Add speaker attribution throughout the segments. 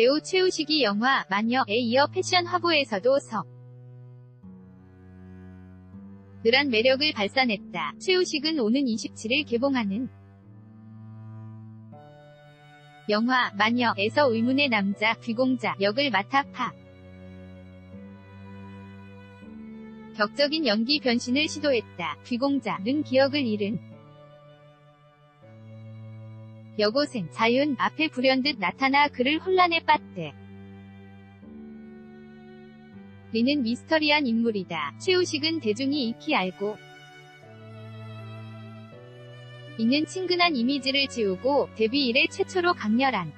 Speaker 1: 배우 최우식이 영화 마녀에 이어 패션 화보에서도 석. 늘한 매력을 발산했다. 최우식은 오는 27일 개봉하는 영화 마녀에서 의문의 남자 귀공자 역을 맡아 파. 격적인 연기 변신을 시도했다. 귀공자는 기억을 잃은 여고생 자윤 앞에 불현듯 나타나 그를 혼란에 빠뜨. 리는 미스터리한 인물이다. 최우식은 대중이 익히 알고 있는 친근한 이미지를 지우고 데뷔 이래 최초로 강렬한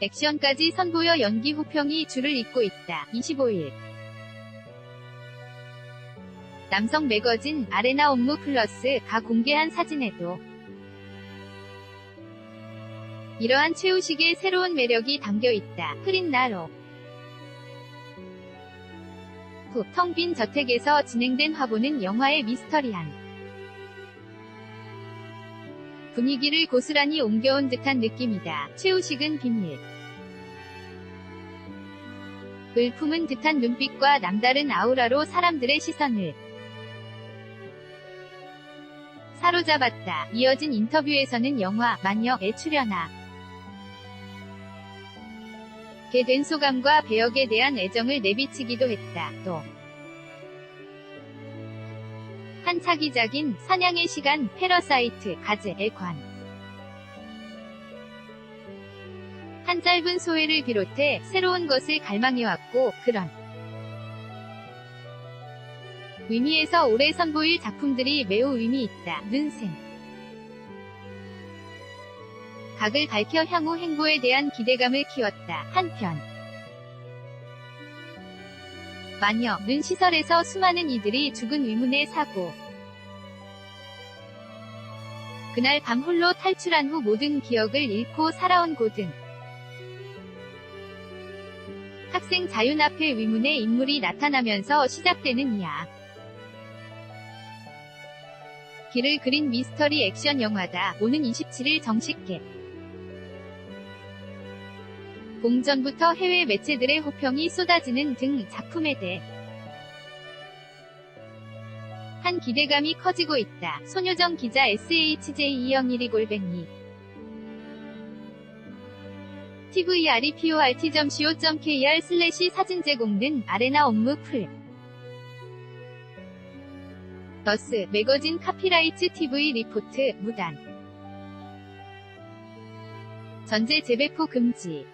Speaker 1: 액션까지 선보여 연기 호평이 줄을 잇고 있다. 25일 남성 매거진 아레나 업무 플러스가 공개한 사진에도 이러한 최우식의 새로운 매력이 담겨 있다. 흐린 나로 후텅빈 저택에서 진행된 화보는 영화의 미스터리한 분위기를 고스란히 옮겨온 듯한 느낌이다. 최우식은 비밀. 을 품은 듯한 눈빛과 남다른 아우라로 사람들의 시선을 사로잡았다. 이어진 인터뷰에서는 영화 마녀에 출연하 게된 소감과 배역에 대한 애정을 내비치기도 했다. 또 한 차기작인 사냥의 시간 패러사이트 가즈의 관. 한 짧은 소회를 비롯해 새로운 것을 갈망해왔고 그런 의미에서 올해 선보일 작품들이 매우 의미 있다. 는생 각을 밝혀 향후 행보에 대한 기대감을 키웠다. 한편 마녀는 시설에서 수많은 이들이 죽은 의문의 사고. 그날 밤 홀로 탈출한 후 모든 기억을 잃고 살아온 고등. 학생 자윤 앞에 의문의 인물이 나타나면서 시작되는 이야기. 길을 그린 미스터리 액션 영화다. 오는 27일 정식 개. 공전부터 해외 매체들의 호평이 쏟아지는 등 작품에 대해 한 기대감이 커지고 있다. 손효정 기자 SHJ 201이 골뱅이 tvreport.co.kr 슬래시 사진 제공는 아레나 업무 풀 더스 매거진 카피라이트 TV 리포트 무단. 전제 재배포 금지